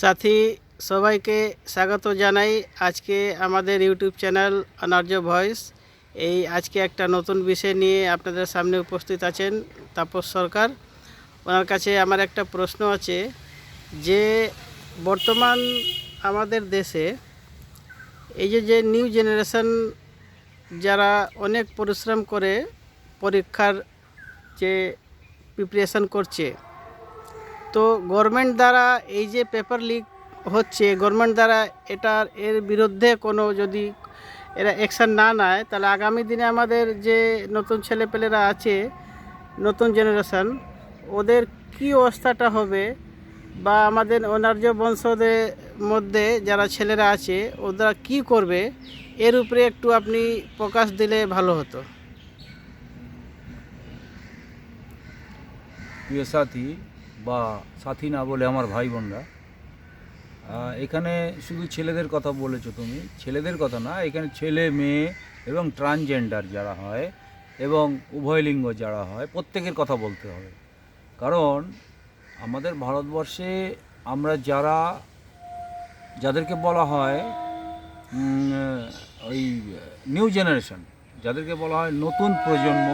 সাথী, সবাইকে স্বাগত জানাই আজকে আমাদের ইউটিউব চ্যানেল অনার্য ভয়েস। এই আজকে একটা নতুন বিষয় নিয়ে আপনাদের সামনে উপস্থিত আছেন তাপস সরকার। ওনার কাছে আমার একটা প্রশ্ন আছে যে, বর্তমান আমাদের দেশে এই যে যে নিউ জেনারেশন যারা অনেক পরিশ্রম করে পরীক্ষার যে প্রিপারেশন করছে তো গভর্নমেন্ট দ্বারা এই যে পেপার লিক হচ্ছে গভর্নমেন্ট দ্বারা এটার, এর বিরুদ্ধে কোনো যদি এরা অ্যাকশান না নেয়, তাহলে আগামী দিনে আমাদের যে নতুন ছেলেপেলেরা আছে, নতুন জেনারেশান ওদের কি অবস্থাটা হবে? বা আমাদের অনার্য বংশদের মধ্যে যারা ছেলেরা আছে, ওরা কি করবে? এর উপরে একটু আপনি প্রকাশ দিলে ভালো হতো। প্রিয় সাথী বা সাথী না বলে আমার ভাই বোনরা। এখানে শুধু ছেলেদের কথা বলেছ তুমি। ছেলেদের কথা না, এখানে ছেলে, মেয়ে এবং ট্রান্সজেন্ডার যারা হয় এবং উভয় লিঙ্গ যারা হয়, প্রত্যেকের কথা বলতে হবে। কারণ আমাদের ভারতবর্ষে আমরা যারা, যাদেরকে বলা হয় ওই নিউ জেনারেশন যাদেরকে বলা হয় নতুন প্রজন্ম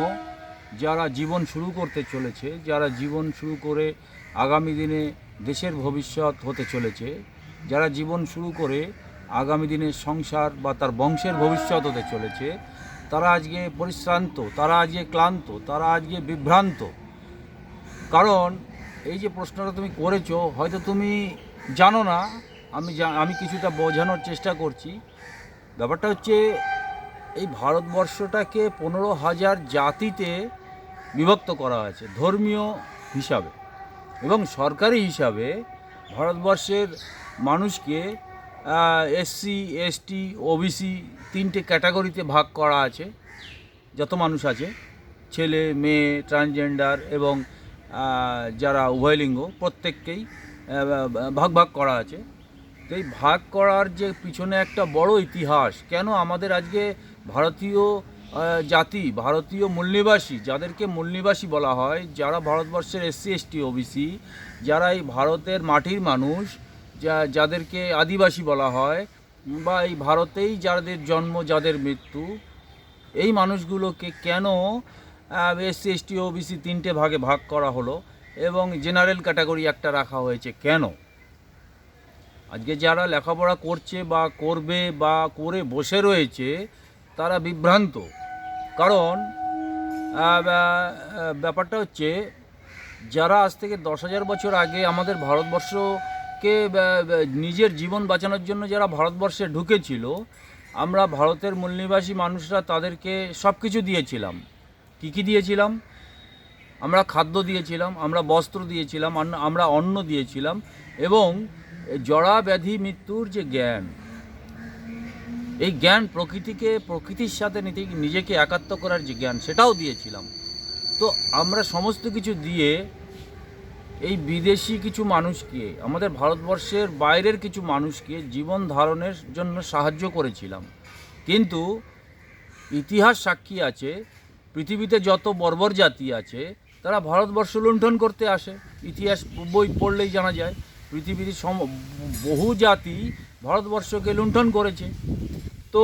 যারা জীবন শুরু করতে চলেছে, যারা জীবন শুরু করে আগামী দিনে দেশের ভবিষ্যৎ হতে চলেছে, যারা জীবন শুরু করে আগামী দিনে সংসার বা তার বংশের ভবিষ্যৎ হতে চলেছে, তারা আজকে পরিশ্রান্ত, তারা আজকে ক্লান্ত, তারা আজকে বিভ্রান্ত। কারণ এই যে প্রশ্নটা তুমি করেছ, হয়তো তুমি জানো না, আমি আমি কিছুটা বোঝানোর চেষ্টা করছি। ব্যাপারটা হচ্ছে, এই ভারতবর্ষটাকে পনেরো হাজার জাতিতে বিভক্ত করা হয়েছে, ধর্মীয় হিসাবে এবং সরকারি হিসাবে ভারতবর্ষের মানুষকে এসসি এসটি ওবিসি তিনটে ক্যাটাগরিতে ভাগ করা আছে, যত মানুষ আছে, ছেলে, মেয়ে ট্রান্সজেন্ডার এবং যারা উভয়লিঙ্গ প্রত্যেককেই ভাগ ভাগ করা আছে। তো এই ভাগ করার যে পিছনে একটা বড় ইতিহাস, কেন আমাদের আজকে ভারতীয় জাতি, ভারতীয় মূলনিবাসী, যাদেরকে মূলনিবাসী বলা হয়, যারা ভারতবর্ষের এসসি, এসটি, ওবিসি, যারা এই ভারতের মাটির মানুষ, যা, যাদেরকে আদিবাসী বলা হয়, বা এই ভারতেই যাদের জন্ম, যাদের মৃত্যু, এই মানুষগুলোকে কেন এসসি, এসটি, ওবিসি তিনটে ভাগে ভাগ করা হলো এবং জেনারেল ক্যাটাগরি একটা রাখা হয়েছে কেন? আজকে যারা লেখাপড়া করছে বা করবে বা করে বসে রয়েছে, তারা বিভ্রান্ত। কারণ ব্যা- ব্যাপারটা হচ্ছে যারা আজ থেকে দশ হাজার বছর আগে আমাদের ভারতবর্ষকে নিজের জীবন বাঁচানোর জন্য যারা ভারতবর্ষে ঢুকেছিল, আমরা ভারতের মূলনিবাসী মানুষরা তাদেরকে সব কিছু দিয়েছিলাম। কী কী দিয়েছিলাম? আমরা খাদ্য দিয়েছিলাম, আমরা বস্ত্র দিয়েছিলাম, আমরা অন্ন দিয়েছিলাম এবং জড়া ব্যাধি মৃত্যুর যে জ্ঞান এই জ্ঞান প্রকৃতিকে, প্রকৃতির সাথে নিজেকে একাত্ম করার যে জ্ঞান, সেটাও দিয়েছিলাম। তো আমরা সমস্ত কিছু দিয়ে এই বিদেশি কিছু মানুষকে, আমাদের ভারতবর্ষের বাইরের কিছু মানুষকে জীবন ধারণের জন্য সাহায্য করেছিলাম। কিন্তু ইতিহাস সাক্ষী আছে, পৃথিবীতে যত বর্বর জাতি আছে, তারা ভারতবর্ষ লুণ্ঠন করতে আসে। ইতিহাস বই পড়লেই জানা যায়, পৃথিবীর সম বহু জাতি ভারতবর্ষকে লুণ্ঠন করেছে। তো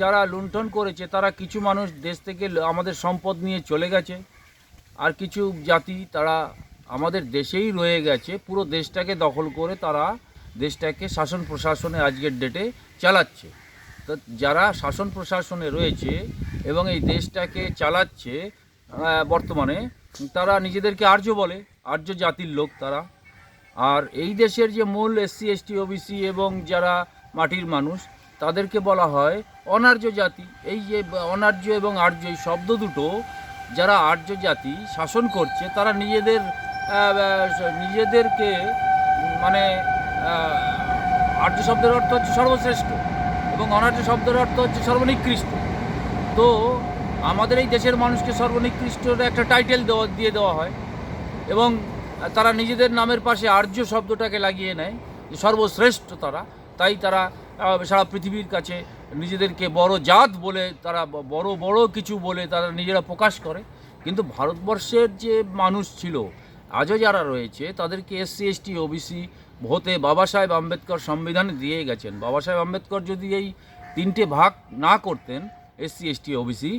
যারা লুণ্ঠন করেছে, তারা কিছু মানুষ দেশ থেকে আমাদের সম্পদ নিয়ে চলে গেছে। আর কিছু জাতি তারা আমাদের দেশেই রয়ে গেছে। পুরো দেশটাকে দখল করে তারা দেশটাকে শাসন প্রশাসনে আজকের ডেটে চালাচ্ছে। তো যারা শাসন প্রশাসনে রয়েছে এবং এই দেশটাকে চালাচ্ছে বর্তমানে, তারা নিজেদেরকে আর্য বলে। আর্য জাতির লোক তারা। আর এই দেশের যে মূল এসসি, এসটি, ওবিসি এবং যারা মাটির মানুষ, তাদেরকে বলা হয় অনার্য জাতি। এই যে অনার্য এবং আর্য, এই শব্দ দুটো যারা আর্য জাতি শাসন করছে, তারা নিজেদের নিজেদেরকে মানে আর্য শব্দের অর্থ হচ্ছে সর্বশ্রেষ্ঠ এবং অনার্য শব্দের অর্থ হচ্ছে সর্বনিকৃষ্ট। তো আমাদের এই দেশের মানুষকে সর্বনিকৃষ্ট একটা টাইটেল দেওয়া, দিয়ে দেওয়া হয় এবং তারা নিজেদের নামের পাশে আর্য শব্দটাকে লাগিয়ে নেয়, যে সর্বশ্রেষ্ঠ তারা। তাই তারা সারা পৃথিবীর কাছে নিজেদেরকে বড় জাত বলে, তারা বড় বড় কিছু বলে তারা নিজেরা প্রকাশ করে। কিন্তু ভারতবর্ষের যে মানুষ ছিল, আজও যারা রয়েছে, তাদেরকে এসসি, এসটি, ওবিসি হতে বাবা সাহেব আম্বেদকর সংবিধানে দিয়ে গেছেন। বাবা সাহেব আম্বেদকর যদি এই তিনটে ভাগ না করতেন, এসসি, এসটি, ওবিসি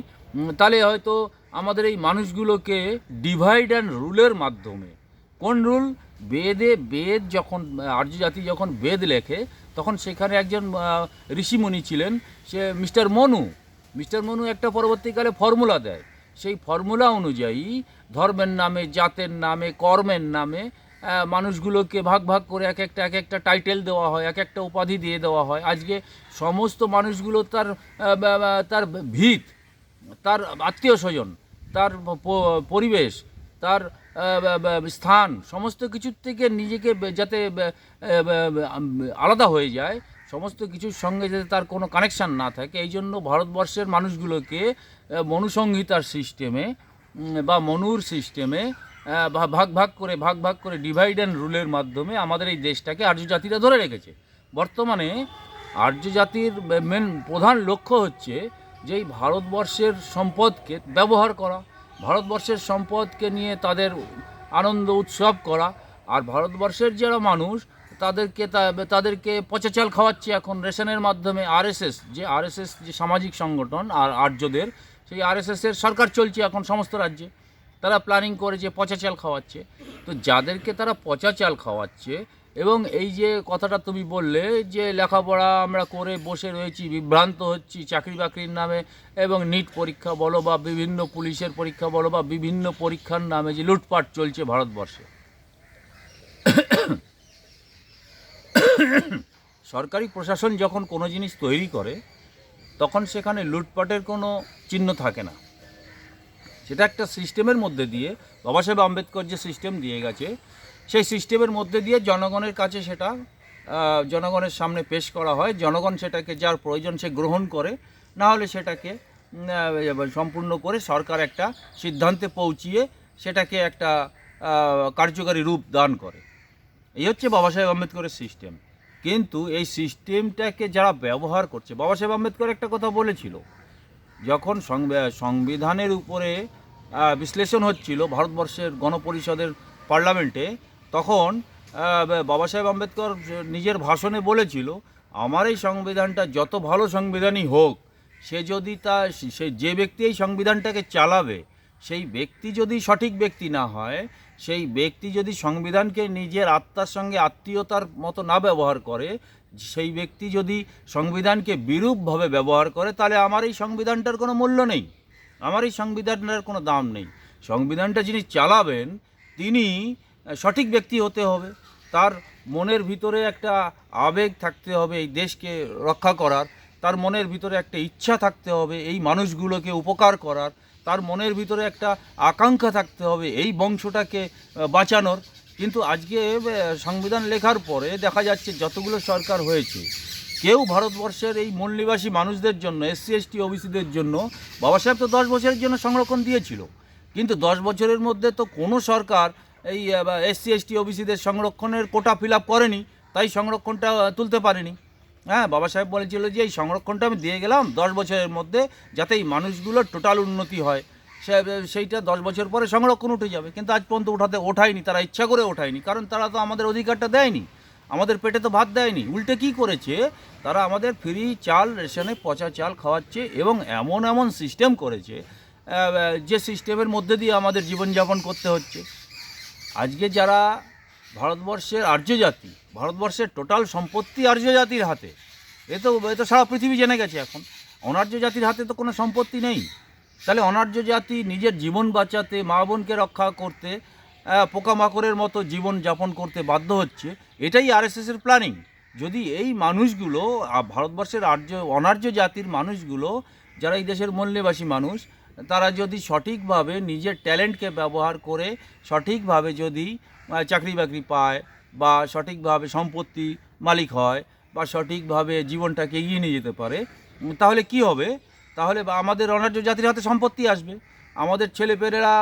তাহলে হয়তো আমাদের এই মানুষগুলোকে ডিভাইড অ্যান্ড রুলের মাধ্যমে কোন রুল? বেদে বেদ যখন আর্য জাতি যখন বেদ লেখে তখন সেখানে একজন আহ, ঋষিমুনি ছিলেন সে মিস্টার মনু। মিস্টার মনু একটা পরবর্তীকালে ফর্মুলা দেয়। সেই ফর্মুলা অনুযায়ী ধর্মের নামে জাতের নামে কর্মের নামে মানুষগুলোকে ভাগ ভাগ করে এক একটা এক একটা টাইটেল দেওয়া হয় এক একটা উপাধি দিয়ে দেওয়া হয়। আজকে সমস্ত মানুষগুলো তার তার ভিত তার আত্মীয় স্বজন তার পরিবেশ তার স্থান, সমস্ত কিছুর থেকে নিজেকে যাতে আলাদা হয়ে যায়, সমস্ত কিছুর সঙ্গে যাতে তার কোনো কানেকশান না থাকে, এই জন্য ভারতবর্ষের মানুষগুলোকে মনুসংহিতার সিস্টেমে বা মনুর সিস্টেমে ভাগ ভাগ করে, ভাগ ভাগ করে ডিভাইড অ্যান্ড রুলের মাধ্যমে আমাদের এই দেশটাকে আর্য জাতিরা ধরে রেখেছে। বর্তমানে আর্য জাতির মেন প্রধান লক্ষ্য হচ্ছে যে এই ভারতবর্ষের সম্পদকে ব্যবহার করা ভারতবর্ষের সম্পদকে নিয়ে তাদের আনন্দ উৎসব করা, আর ভারতবর্ষের যারা মানুষ, তাদেরকে তাদেরকে পচা চাল খাওয়াচ্ছে এখন রেশনের মাধ্যমে আরএসএস, যে আরএসএস যে সামাজিক সংগঠন, আর আর্যদের, সেই আরএসএসের সরকার চলছে এখন সমস্ত রাজ্যে। তারা প্ল্যানিং করেছে পচা চাল খাওয়াচ্ছে। তো যাদেরকে তারা পচা চাল খাওয়াচ্ছে এবং এই যে কথাটা তুমি বললে যে লেখাপড়া আমরা করে বসে রয়েছি, বিভ্রান্ত হচ্ছি চাকরি বাকরির নামে এবং নিট পরীক্ষা বলো বা বিভিন্ন পুলিশের পরীক্ষা বলো বা বিভিন্ন পরীক্ষার নামে যে লুটপাট চলছে ভারতবর্ষে। সরকারি প্রশাসন যখন কোনো জিনিস তৈরি করে, তখন সেখানে লুটপাটের কোনো চিহ্ন থাকে না। সেটা একটা সিস্টেমের মধ্যে দিয়ে বাবা সাহেব আম্বেদকর যে সিস্টেম দিয়ে গেছে সেই সিস্টেমের মধ্যে দিয়ে জনগণের কাছে সেটা জনগণের সামনে পেশ করা হয়। জনগণ সেটাকে যার প্রয়োজন সে গ্রহণ করে। না হলে সেটাকে সম্পূর্ণ করে সরকার একটা সিদ্ধান্তে পৌঁছিয়ে সেটাকে একটা কার্যকারী রূপ দান করে। এই হচ্ছে বাবা সাহেব আম্বেদকরের সিস্টেম। কিন্তু এই সিস্টেমটাকে যারা ব্যবহার করছে, বাবা সাহেব আম্বেদকর একটা কথা বলেছিল, যখন সংবিধানের উপরে বিশ্লেষণ হচ্ছিল, ভারতবর্ষের গণপরিষদের পার্লামেন্টে তখন বাবা সাহেব আম্বেদকর নিজের ভাষণে বলেছিল, আমার এই সংবিধানটা যত ভালো সংবিধানই হোক, সে যদি তা, সে যে ব্যক্তি এই সংবিধানটাকে চালাবে, সেই ব্যক্তি যদি সঠিক ব্যক্তি না হয়, সেই ব্যক্তি যদি সংবিধানকে নিজের আত্মার সঙ্গে আত্মীয়তার মতো না ব্যবহার করে, সেই ব্যক্তি যদি সংবিধানকে বিরূপভাবে ব্যবহার করে, তাহলে আমার এই সংবিধানটার কোনো মূল্য নেই, আমার এই সংবিধানটার কোনো দাম নেই। সংবিধানটা যিনি চালাবেন, তিনি সঠিক ব্যক্তি হতে হবে। তার মনের ভিতরে একটা আবেগ থাকতে হবে এই দেশকে রক্ষা করার। তার মনের ভিতরে একটা ইচ্ছা থাকতে হবে এই মানুষগুলোকে উপকার করার। তার মনের ভিতরে একটা আকাঙ্ক্ষা থাকতে হবে এই বংশটাকে বাঁচানোর। কিন্তু আজকে সংবিধান লেখার পরে দেখা যাচ্ছে যতগুলো সরকার হয়েছে, কেউ ভারতবর্ষের এই মূল নিবাসী মানুষদের জন্য, এসসি, এসটি, ওবিসিদের জন্য বাবা সাহেব তো দশ বছরের জন্য সংরক্ষণ দিয়েছিল। কিন্তু দশ বছরের মধ্যে তো কোনো সরকার এই এসসি এসটি ওবিসিদের সংরক্ষণের কোটা ফিল করেনি, তাই সংরক্ষণটা তুলতে পারেনি। হ্যাঁ বাবা সাহেব বলেছিল যে এই সংরক্ষণটা আমি দিয়ে গেলাম দশ বছরের মধ্যে যাতে এই মানুষগুলোর টোটাল উন্নতি হয়। সে, সেইটা দশ বছর পরে সংরক্ষণ উঠে যাবে, কিন্তু আজ পর্যন্ত ওঠাতে ওঠায়নি, তারা ইচ্ছা করে ওঠায়নি, কারণ তারা তো আমাদের অধিকারটা দেয়নি, আমাদের পেটে তো ভাত দেয়নি। উল্টে কি করেছে? তারা আমাদের ফ্রি চাল, রেশনে পচা চাল খাওয়াচ্ছে এবং এমন এমন সিস্টেম করেছে যে সিস্টেমের মধ্যে দিয়ে আমাদের জীবনযাপন করতে হচ্ছে। আজকে যারা ভারতবর্ষের আর্য জাতি ভারতবর্ষের টোটাল সম্পত্তি আর্য জাতির হাতে, এ তো এ তো সারা পৃথিবী জেনে গেছে এখন। অনার্য জাতির হাতে তো কোনো সম্পত্তি নেই। তাহলে অনার্য জাতি নিজের জীবন বাঁচাতে, মা বোনকে রক্ষা করতে পোকামাকড়ের মতো জীবন যাপন করতে বাধ্য হচ্ছে, এটাই আরএসএসের প্ল্যানিং যদি এই মানুষগুলো ভারতবর্ষের আর্য, অনার্য জাতির মানুষগুলো, যারা এই দেশের মূল্যবাসী মানুষ তারা যদি সঠিকভাবে নিজের ট্যালেন্টকে ব্যবহার করে সঠিকভাবে যদি চাকরি বাকরি পায় বা সঠিকভাবে সম্পত্তি মালিক হয় বা সঠিকভাবে জীবনটাকে এগিয়ে নিয়ে যেতে পারে তাহলে কি হবে? তাহলে আমাদের অনার্য জাতির হাতে সম্পত্তি আসবে। আমাদের ছেলেপেলেরা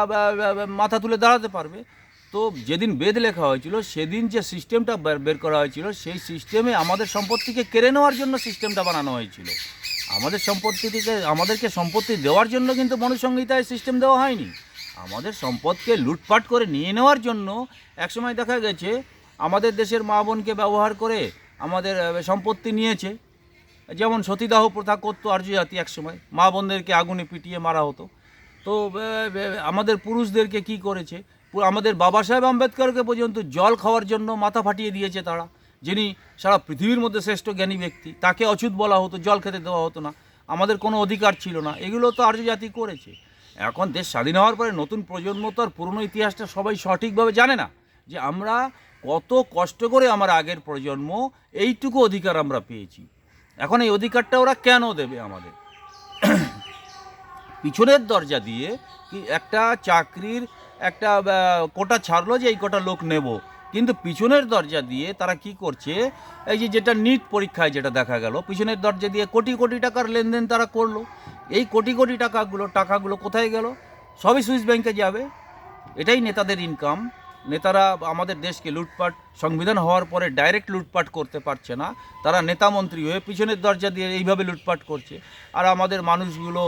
মাথা তুলে দাঁড়াতে পারবে। তো যেদিন বেদ লেখা হয়েছিল, সেদিন যে সিস্টেমটা বের করা হয়েছিল, সেই সিস্টেমে আমাদের সম্পত্তিকে কেড়ে নেওয়ার জন্য সিস্টেমটা বানানো হয়েছিল। আমাদের সম্পত্তিটিকে আমাদেরকে সম্পত্তি দেওয়ার জন্য কিন্তু মনুসংহিতায় সিস্টেম দেওয়া হয়নি। আমাদের সম্পদকে লুটপাট করে নিয়ে নেওয়ার জন্য একসময় দেখা গেছে, আমাদের দেশের মা বোনকে ব্যবহার করে আমাদের সম্পত্তি নিয়েছে। যেমন সতীদাহ প্রথা করতো আর্য জাতি একসময়, মা বোনদেরকে আগুনে পিটিয়ে মারা হতো। তো আমাদের পুরুষদেরকে কি করেছে? আমাদের বাবা সাহেব আম্বেদকরকে পর্যন্ত জল খাওয়ার জন্য মাথা ফাটিয়ে দিয়েছে তারা। যিনি সারা পৃথিবীর মধ্যে শ্রেষ্ঠ জ্ঞানী ব্যক্তি, তাকে অচ্যুত বলা হতো, জল খেতে দেওয়া হতো না। আমাদের কোনো অধিকার ছিল না। এগুলো তো আর্য জাতি করেছে। এখন দেশ স্বাধীন হওয়ার পরে নতুন প্রজন্ম তো আর পুরনো ইতিহাসটা সবাই সঠিকভাবে জানে না যে আমরা কত কষ্ট করে আমার আগের প্রজন্ম এইটুকু অধিকার আমরা পেয়েছি। এখন এই অধিকারটা ওরা কেন দেবে আমাদের? পিছনের দরজা দিয়ে কি একটা চাকরির একটা কোটা ছাড়লো যে এই কোটা লোক নেব। কিন্তু পিছনের দরজা দিয়ে তারা কি করছে? এই যে যেটা নিট পরীক্ষায় যেটা দেখা গেল, পিছনের দরজা দিয়ে কোটি কোটি টাকার লেনদেন তারা করল। এই কোটি কোটি টাকাগুলো টাকাগুলো কোথায় গেল? সবই সুইস ব্যাংকে যাবে। এটাই নেতাদের ইনকাম নেতারা আমাদের দেশকে লুটপাট, সংবিধান হওয়ার পরে ডাইরেক্ট লুটপাট করতে পারছে না। তারা নেতা মন্ত্রী হয়ে পিছনের দরজা দিয়ে এইভাবে লুটপাট করছে। আর আমাদের মানুষগুলো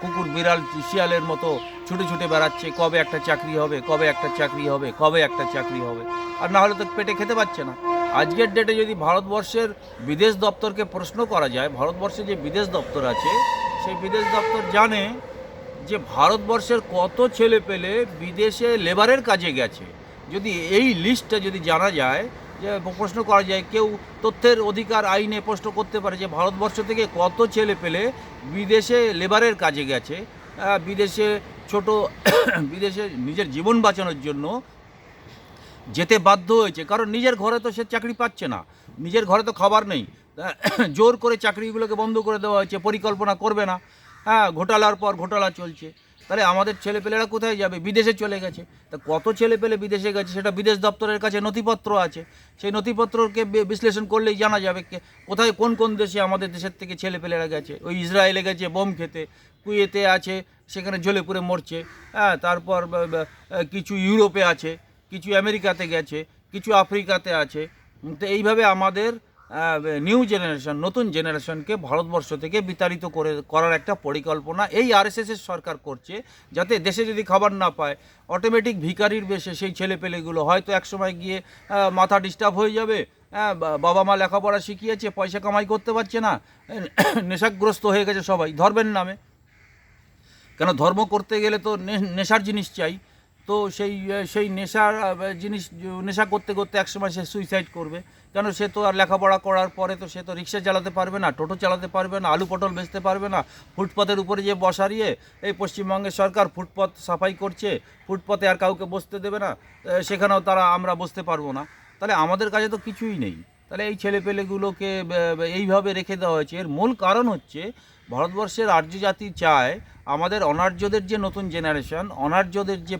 কুকুর, বিড়াল, শিয়ালের মতো ছুটে ছুটে বেড়াচ্ছে, কবে একটা চাকরি হবে, কবে একটা চাকরি হবে, কবে একটা চাকরি হবে। আর না হলে তো পেটে খেতে পাচ্ছে না। আজকের ডেটে যদি ভারতবর্ষের বিদেশ দপ্তরকে প্রশ্ন করা যায়, ভারতবর্ষে যে বিদেশ দপ্তর আছে, সেই বিদেশ দপ্তর জানে যে ভারতবর্ষের কত ছেলে পেলে বিদেশে লেবারের কাজে গেছে। যদি এই লিস্টটা যদি জানা যায় যে প্রশ্ন করা যায়, কেউ তথ্যের অধিকার আইনে প্রশ্ন করতে পারে যে ভারতবর্ষ থেকে কত ছেলে পেলে বিদেশে লেবারের কাজে গেছে বিদেশে ছোট, বিদেশে নিজের জীবন বাঁচানোর জন্য যেতে বাধ্য হয়েছে। কারণ নিজের ঘরে তো সে চাকরি পাচ্ছে না, নিজের ঘরে তো খাবার নেই। জোর করে চাকরিগুলোকে বন্ধ করে দেওয়া হয়েছে, পরিকল্পনা করবে না। হ্যাঁ ঘোটালার পর ঘোটালা চলছে। তাহলে আমাদের ছেলেপেলেরা কোথায় যাবে? বিদেশে চলে গেছে। তা কত ছেলেপেলে বিদেশে গেছে? সেটা বিদেশ দপ্তরের কাছে নথিপত্র আছে। সেই নথিপত্রকে বিশ্লেষণ করলেই জানা যাবে কোথায়, কোন কোন দেশে আমাদের দেশের থেকে ছেলেপেলেরা গেছে? ওই ইসরায়েলে গেছে, বোম খেতে। কুয়েতে আছে, সেখানে জ্বলে পুড়ে মরছে। হ্যাঁ তারপর কিছু ইউরোপে আছে, কিছু আমেরিকাতে গেছে, কিছু আফ্রিকাতে আছে। তো এইভাবে আমাদের নিউ জেনারেশন নতুন জেনারেশনকে ভারতবর্ষ থেকে বিতাড়িত করে, করার একটা পরিকল্পনা এই আরএসএসের সরকার করছে, যাতে দেশে যদি খাবার না পায় অটোমেটিক ভিকারির বেশে সেই ছেলেপেলেগুলো হয়তো একসময় গিয়ে মাথা ডিস্টার্ব হয়ে যাবে হ্যাঁ বাবা মা লেখাপড়া শিখিয়েছে, পয়সা কামাই করতে পারছে না নেশাগ্রস্ত হয়ে গেছে সবাই, ধর্মের নামে। কেন ধর্ম করতে গেলে তো নেশার জিনিস চাই তো সেই সেই নেশার জিনিস নেশা করতে করতে একসময় সে সুইসাইড করবে। কেন সে তো আর লেখাপড়া করার পরে তো সে তো রিক্সা চালাতে পারবে না, টোটো চালাতে পারবে না, আলু পটল বেচতে পারবে না, ফুটপাতের উপরে যে বসারিয়ে এই পশ্চিমবঙ্গের সরকার ফুটপথ সাফাই করছে ফুটপথে আর কাউকে বসতে দেবে না সেখানেও তারা আমরা বসতে পারব না। তাহলে আমাদের কাছে তো কিছুই নেই। তাহলে এই ছেলেপেলেগুলোকে এইভাবে রেখে দেওয়া হয়েছে। এর মূল কারণ হচ্ছে, ভারতবর্ষের আর্য জাতি চায় আমাদের অনার্যদের যে নতুন জেনারেশন, অনার্যদের যে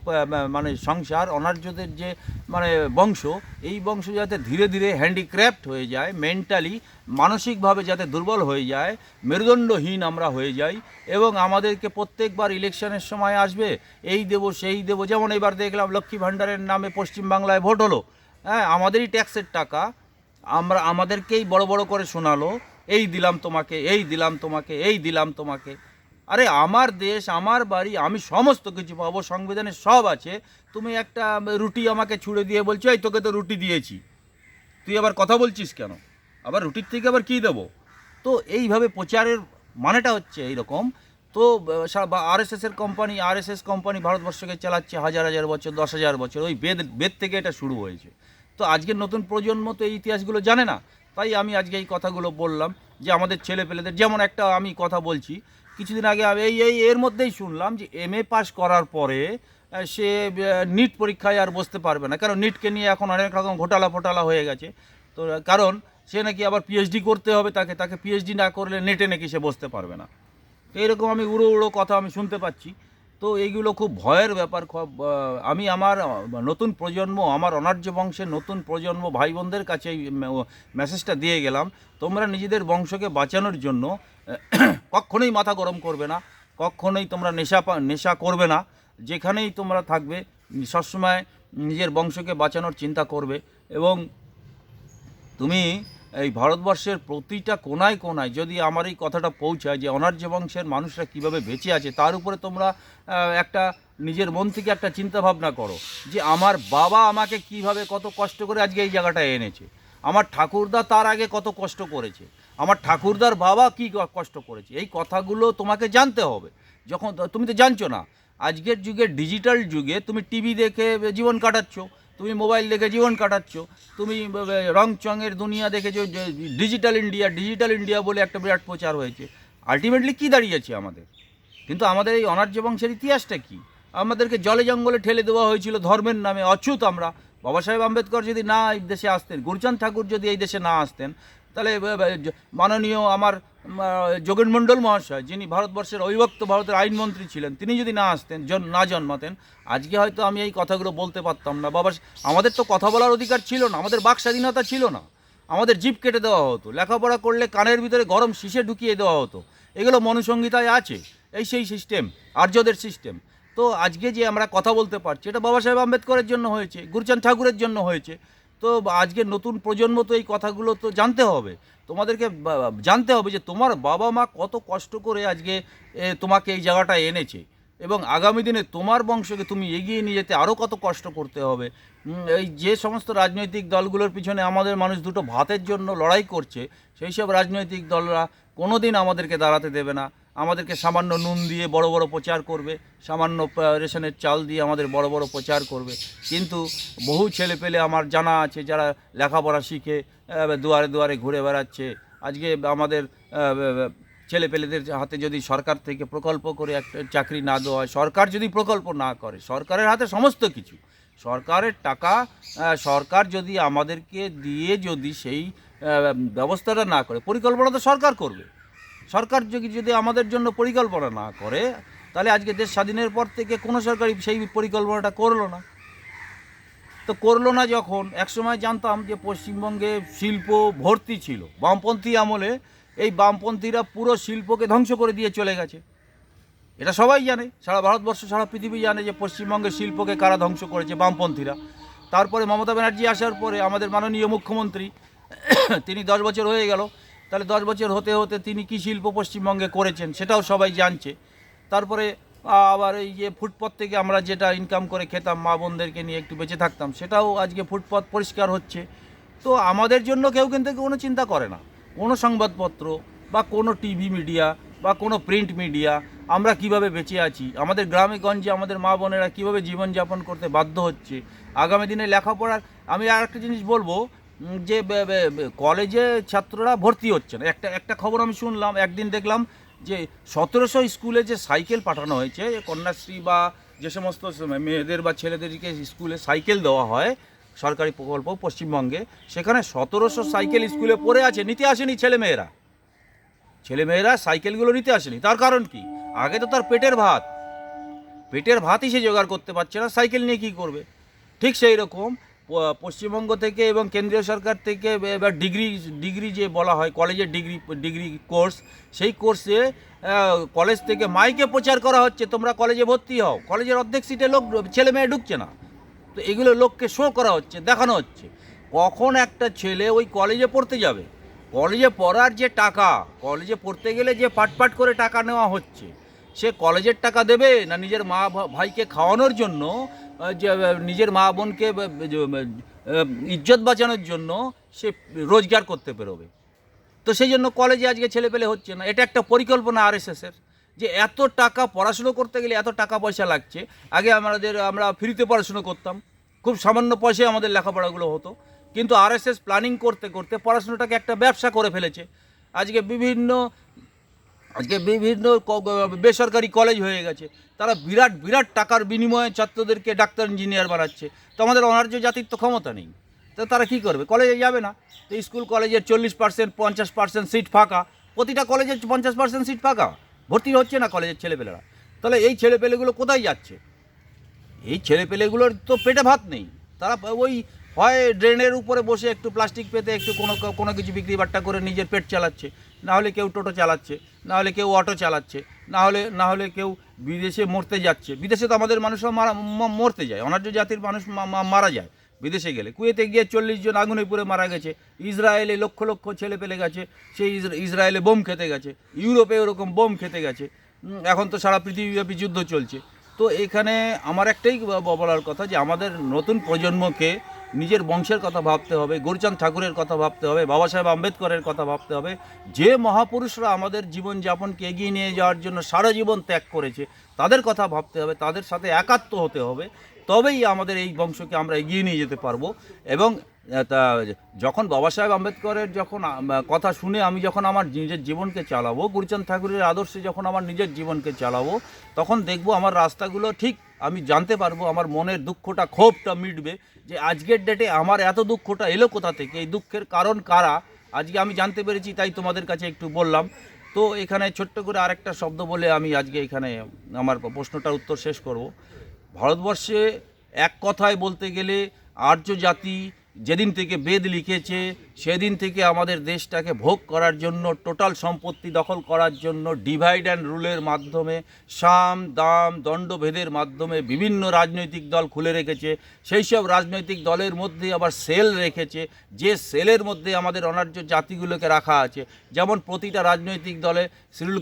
মানে সংসার, অনার্যদের যে মানে বংশ, এই বংশ যাতে ধীরে ধীরে হ্যান্ডিক্রাফট হয়ে যায় মেন্টালি মানসিকভাবে যাতে দুর্বল হয়ে যায়, মেরুদণ্ডহীন আমরা হয়ে যাই, এবং আমাদেরকে প্রত্যেকবার ইলেকশনের সময় আসবে, এই দেব, সেই দেব, যেমন এবার দেখলাম লক্ষ্মী ভাণ্ডারের নামে পশ্চিমবাংলায় ভোট হলো। হ্যাঁ আমাদেরই ট্যাক্সের টাকা আমরা আমাদেরকেই বড় বড় করে শোনালো, এই দিলাম তোমাকে, এই দিলাম তোমাকে, এই দিলাম তোমাকে। আরে আমার দেশ, আমার বাড়ি, আমি সমস্ত কিছু পাবো, সংবিধানে সব আছে। তুমি একটা রুটি আমাকে ছুঁড়ে দিয়ে বলছো, এই তোকে তো রুটি দিয়েছি। তুই আবার কথা বলছিস কেন? আবার রুটির থেকে আবার কী দেবো? তো এইভাবে প্রচারের মানেটা হচ্ছে এইরকম। তো আরএসএস এর কোম্পানি আরএসএস কোম্পানি ভারতবর্ষকে চালাচ্ছে হাজার হাজার বছর, দশ হাজার বছর। ওই বেদ বেদ থেকে এটা শুরু হয়েছে। তো আজকের নতুন প্রজন্ম তো এই ইতিহাসগুলো জানে না। তাই আমি আজকে এই কথাগুলো বললাম যে আমাদের ছেলে পেলেদের যেমন একটা আমি কথা বলছি, কিছুদিন আগে আমি এই এই এর মধ্যেই শুনলাম যে এম এ পাস করার পরে সে নিট পরীক্ষায় আর বসতে পারবে না। কারণ নিটকে নিয়ে এখন অনেক রকম ঘোটালা ফোটালা হয়ে গেছে। তো কারণ সে নাকি আবার পিএইচডি করতে হবে তাকে তাকে পিএইচডি না করলে নেটে নাকি সে বসতে পারবে না। তো এরকম আমি উড়ো উড়ো কথা আমি শুনতে পাচ্ছি। তো এইগুলো খুব ভয়ের ব্যাপার খুব, আমি আমার নতুন প্রজন্ম আমার অনার্য বংশের নতুন প্রজন্ম ভাই বোনদের কাছে এই মেসেজটা দিয়ে গেলাম। তোমরা নিজেদের বংশকে বাঁচানোর জন্য কখনোই মাথা গরম করবে না কখনোই তোমরা নেশা নেশা করবে না। যেখানেই তোমরা থাকবে সবসময় নিজের বংশকে বাঁচানোর চিন্তা করবে এবং তুমি এই ভারতবর্ষের প্রতিটা কোনায় কোনায় যদি আমার এই কথাটা পৌঁছায় যে অনার্য বংশের মানুষরা কীভাবে বেঁচে আছে, তার উপরে তোমরা একটা নিজের মন থেকে একটা চিন্তা ভাবনা করো যে আমার বাবা আমাকে কীভাবে কত কষ্ট করে আজকে এই জায়গাটায় এনেছে, আমার ঠাকুরদা তার আগে কত কষ্ট করেছে, আমার ঠাকুরদার বাবা কি কষ্ট করেছে, এই কথাগুলো তোমাকে জানতে হবে। যখন, তুমি তো জানছো না, আজকের যুগে ডিজিটাল যুগে তুমি টিভি দেখে জীবন কাটাচ্ছ তুমি মোবাইল দেখে জীবন কাটাচ্ছ, তুমি ব- ব- রং চঙের দুনিয়া দেখেছ ডিজিটাল ইন্ডিয়া ডিজিটাল ইন্ডিয়া বলে একটা বিরাট প্রচার হয়েছে। আলটিমেটলি কী দাঁড়িয়েছে আমাদের? কিন্তু আমাদের এই অনার্য বংশের ইতিহাসটা কি? আমাদেরকে জলে জঙ্গলে ঠেলে দেওয়া হয়েছিল ধর্মের নামে, অচ্যুত আমরা। বাবা সাহেব আম্বেদকর যদি না এই দেশে আসতেন, গুরুচাঁদ ঠাকুর যদি এই দেশে না আসতেন, তাহলে মাননীয় আমার যোগেন মণ্ডল মহাশয়, যিনি ভারতবর্ষের অবিভক্ত ভারতের আইনমন্ত্রী ছিলেন, তিনি যদি না আসতেন না জন্মাতেন, আজকে হয়তো আমি এই কথাগুলো বলতে পারতাম না। বাবা, আমাদের তো কথা বলার অধিকার ছিল না, আমাদের বাক স্বাধীনতা ছিল না। আমাদের জিপ কেটে দেওয়া হতো, লেখাপড়া করলে কানের ভিতরে গরম শীষে ঢুকিয়ে দেওয়া হতো। এগুলো মনুসংহিতায় আছে, এই সেই সিস্টেম আর্যদের সিস্টেম তো আজকে যে আমরা কথা বলতে পারছি, এটা বাবা সাহেব আম্বেদকরের জন্য হয়েছে, গুরুচাঁদ ঠাকুরের জন্য হয়েছে। তো আজকে নতুন প্রজন্ম তো এই কথাগুলো তো জানতে হবে। তোমাদেরকে জানতে হবে যে তোমার বাবা মা কত কষ্ট করে আজকে তোমাকে এই জায়গাটা এনেছে। এবং আগামী দিনে তোমার বংশকে তুমি এগিয়ে নিয়ে যেতে আরও কত কষ্ট করতে হবে। এই যে সমস্ত রাজনৈতিক দলগুলোর পিছনে আমাদের মানুষ দুটো ভাতের জন্য লড়াই করছে, সেই সব রাজনৈতিক দলরা কোনো দিন আমাদেরকে দাঁড়াতে দেবে না। আমাদেরকে সামান্য নুন দিয়ে বড় বড় প্রচার করবে, সামান্য রেশনের চাল দিয়ে আমাদের বড় বড় প্রচার করবে। কিন্তু বহু ছেলে পেলে আমার জানা আছে যারা লেখাপড়া শিখে দুয়ারে দুয়ারে ঘুরে বেড়াচ্ছে। আজকে আমাদের ছেলে পেলেদের হাতে যদি সরকার থেকে প্রকল্প করে একটা চাকরি না দেওয়া সরকার যদি প্রকল্প না করে, সরকারের হাতে সমস্ত কিছু। সরকারের টাকা সরকার যদি আমাদেরকে দিয়ে যদি সেই ব্যবস্থাটা না করে, পরিকল্পনা তো সরকার করবে। সরকার যদি যদি আমাদের জন্য পরিকল্পনা না করে, তাহলে আজকে দেশ স্বাধীনের পর থেকে কোনো সরকারই সেই পরিকল্পনাটা করল না। তো করল না যখন, একসময় জানতাম যে পশ্চিমবঙ্গে শিল্প ভর্তি ছিল। বামপন্থী আমলে এই বামপন্থীরা পুরো শিল্পকে ধ্বংস করে দিয়ে চলে গেছে। এটা সবাই জানে, সারা ভারতবর্ষ, সারা পৃথিবী জানে যে পশ্চিমবঙ্গের শিল্পকে কারা ধ্বংস করেছে বামপন্থীরা। তারপরে মমতা ব্যানার্জি আসার পরে আমাদের মাননীয় মুখ্যমন্ত্রী, তিনি দশ বছর হয়ে গেল তাহলে দশ বছর হতে হতে তিনি কী শিল্প পশ্চিমবঙ্গে করেছেন সেটাও সবাই জানছে। তারপরে আবার এই যে ফুটপথ থেকে আমরা যেটা ইনকাম করে খেতাম, মা বোনদেরকে নিয়ে একটু বেঁচে থাকতাম, সেটাও আজকে ফুটপথ পরিষ্কার হচ্ছে। তো আমাদের জন্য কেউ কিন্তু কোনো চিন্তা করে না। কোনো সংবাদপত্র বা কোনো টিভি মিডিয়া বা কোনো প্রিন্ট মিডিয়া, আমরা কীভাবে বেঁচে আছি? আমাদের গ্রামে গঞ্জে আমাদের মা বোনেরা কীভাবে জীবনযাপন করতে বাধ্য হচ্ছে? আগামী দিনে লেখাপড়ার, আমি আর একটা জিনিস বলব যে কলেজে ছাত্ররা ভর্তি হচ্ছে না। একটা একটা খবর আমি শুনলাম, একদিন দেখলাম যে সতেরোশো স্কুলে যে সাইকেল পাঠানো হয়েছে কন্যাশ্রী বা যে সমস্ত মেয়েদের বা ছেলেদেরকে স্কুলে সাইকেল দেওয়া হয়, সরকারি প্রকল্প পশ্চিমবঙ্গে, সেখানে সতেরোশো সাইকেল স্কুলে পড়ে আছে, নিতে আসেনি ছেলেমেয়েরা। ছেলেমেয়েরা সাইকেলগুলো নিতে আসেনি। তার কারণ কি? আগে তো তার পেটের ভাত। পেটের ভাতই সে জোগাড় করতে পারছে না, সাইকেল নিয়ে কী করবে? ঠিক সেই রকম পশ্চিমবঙ্গ থেকে এবং কেন্দ্রীয় সরকার থেকে এবার ডিগ্রি ডিগ্রি যে বলা হয়, কলেজের ডিগ্রি ডিগ্রি কোর্স, সেই কোর্সে কলেজ থেকে মাইকে প্রচার করা হচ্ছে, তোমরা কলেজে ভর্তি হও। কলেজের অর্ধেক সিটে লোক ছেলে মেয়ে ঢুকছে না। তো এগুলো লোককে শো করা হচ্ছে, দেখানো হচ্ছে। কখন একটা ছেলে ওই কলেজে পড়তে যাবে? কলেজে পড়ার যে টাকা, কলেজে পড়তে গেলে যে পাট পাট করে টাকা নেওয়া হচ্ছে সে কলেজের টাকা দেবে না নিজের মা ভাইকে খাওয়ানোর জন্য যে নিজের মা বোনকে ইজ্জত বাঁচানোর জন্য সে রোজগার করতে পেরোবে তো সেই জন্য কলেজে আজকে ছেলে পেলে হচ্ছে না। এটা একটা পরিকল্পনা আর এর, যে এত টাকা পড়াশুনো করতে গেলে এত টাকা পয়সা লাগছে। আগে আমাদের, আমরা ফ্রিতে পড়াশুনো করতাম। খুব সামান্য পয়সায় আমাদের লেখাপড়াগুলো হতো। কিন্তু আরএসএস প্ল্যানিং করতে করতে পড়াশুনোটাকে একটা ব্যবসা করে ফেলেছে। আজকে বিভিন্ন আজকে বিভিন্ন বেসরকারি কলেজ হয়ে গেছে। তারা বিরাট বিরাট টাকার বিনিময়ে ছাত্রদেরকে ডাক্তার, ইঞ্জিনিয়ার বানাচ্ছে। তো আমাদের অনার্য জাতির তো ক্ষমতা নেই। তো তারা কী করবে? কলেজে যাবে না। তো স্কুল, কলেজের চল্লিশ পার্সেন্ট, পঞ্চাশ পার্সেন্ট সিট ফাঁকা। প্রতিটা কলেজে পঞ্চাশ পার্সেন্ট সিট ফাঁকা। ভর্তি হচ্ছে না কলেজের ছেলেপেলেরা। তাহলে এই ছেলেপেলেগুলো কোথায় যাচ্ছে? এই ছেলেপেলেগুলোর তো পেটে ভাত নেই। তারা ওই হয় ড্রেনের উপরে বসে একটু প্লাস্টিক পেতে একটু কোনো কোনো কিছু বিক্রি বাট্টা করে নিজের পেট চালাচ্ছে। না হলে কেউ টোটো চালাচ্ছে না হলে কেউ অটো চালাচ্ছে না হলে না হলে কেউ বিদেশে মরতে যাচ্ছে। বিদেশে তো আমাদের মানুষরা মারা মরতে যায়, অনার্য জাতির মানুষ মারা যায় বিদেশে গেলে। কুয়েতে গিয়ে চল্লিশ জন আগুনে পুড়ে মারা গেছে, ইসরায়েলে লক্ষ লক্ষ ছেলে পেলে গেছে, সেই ইসরা- ইসরায়েলে বোম খেতে গেছে, ইউরোপে ওরকম বোম খেতে গেছে এখন তো সারা পৃথিবীব্যাপী যুদ্ধ চলছে। তো এখানে আমার একটাই বলার কথা যে আমাদের নতুন প্রজন্মকে নিজের বংশের কথা ভাবতে হবে, গুরুচাঁদ ঠাকুরের কথা ভাবতে হবে, বাবা সাহেব আম্বেদকরের কথা ভাবতে হবে। যে মহাপুরুষরা আমাদের জীবনযাপনকে এগিয়ে নিয়ে যাওয়ার জন্য সারা জীবন ত্যাগ করেছে, তাদের কথা ভাবতে হবে, তাদের সাথে একাত্ম হতে হবে। তবেই আমাদের এই বংশকে আমরা এগিয়ে নিয়ে যেতে পারব এবং তা যখন বাবা সাহেব আম্বেদকরের যখন কথা শুনে আমি যখন আমার নিজের জীবনকে চালাবো, গুরুচাঁদ ঠাকুরের আদর্শে যখন আমার নিজের জীবনকে চালাবো, তখন দেখব আমার রাস্তাগুলো ঠিক আমি জানতে পারব, আমার মনের দুঃখটা ক্ষোভটা মিটবে যে আজকের ডেটে আমার এত দুঃখটা এলো কোথা থেকে? এই দুঃখের কারণ কারা? আজকে আমি জানতে পেরেছি, তাই তোমাদের কাছে একটু বললাম। তো এখানে ছোট্ট করে আরেকটা শব্দ বলে আমি আজকে এখানে আমার প্রশ্নটার উত্তর শেষ করব। ভারতবর্ষে এক কথায় বলতে গেলে আর্য জাতি যেদিন থেকে বেদ লিখেছে সেদিন থেকে আমাদের দেশটাকে ভোগ করার জন্য, টোটাল সম্পত্তি দখল করার জন্য ডিভাইড অ্যান্ড রুলের মাধ্যমে, সাম, দাম, দণ্ডভেদের মাধ্যমে বিভিন্ন রাজনৈতিক দল খুলে রেখেছে। সেই সব রাজনৈতিক দলের মধ্যে আবার সেল রেখেছে। যে সেলের মধ্যে আমাদের অনার্য জাতিগুলোকে রাখা আছে, যেমন প্রতিটা রাজনৈতিক দলে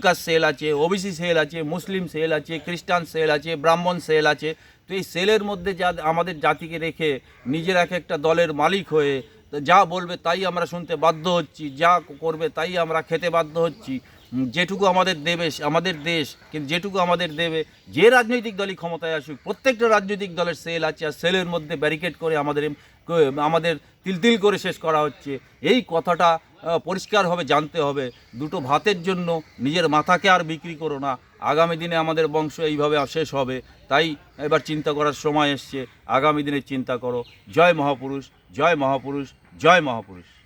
কাস্ট সেল আছে ওবিসি সেল আছে, মুসলিম সেল আছে, খ্রিস্টান সেল আছে, ব্রাহ্মণ সেল আছে। তো এই সেলের মধ্যে যা আমাদের জাতিকে রেখে নিজের এক একটা দলের মালিক হয়ে যা বলবে তাই আমরা শুনতে বাধ্য হচ্ছি, যা করবে তাই আমরা খেতে বাধ্য হচ্ছি। যেটুকু আমাদের দেবে, আমাদের দেশ, কিন্তু যেটুকু আমাদের দেবে, যে রাজনৈতিক দলই ক্ষমতায় আসুক, প্রত্যেকটা রাজনৈতিক দলের সেল আছে আর সেলের মধ্যে ব্যারিকেড করে আমাদের আমাদের তিল তিল করে শেষ করা হচ্ছে। এই কথাটা পরিষ্কারভাবে জানতে হবে। দুটো ভাতের জন্য নিজের মাথাকে আর বিক্রি করো না। আগামী দিনে আমাদের বংশ এইভাবে শেষ হবে। তাই এবার চিন্তা করার সময় এসছে। আগামী দিনে চিন্তা করো। জয় মহাপুরুষ। জয় মহাপুরুষ জয় মহাপুরুষ।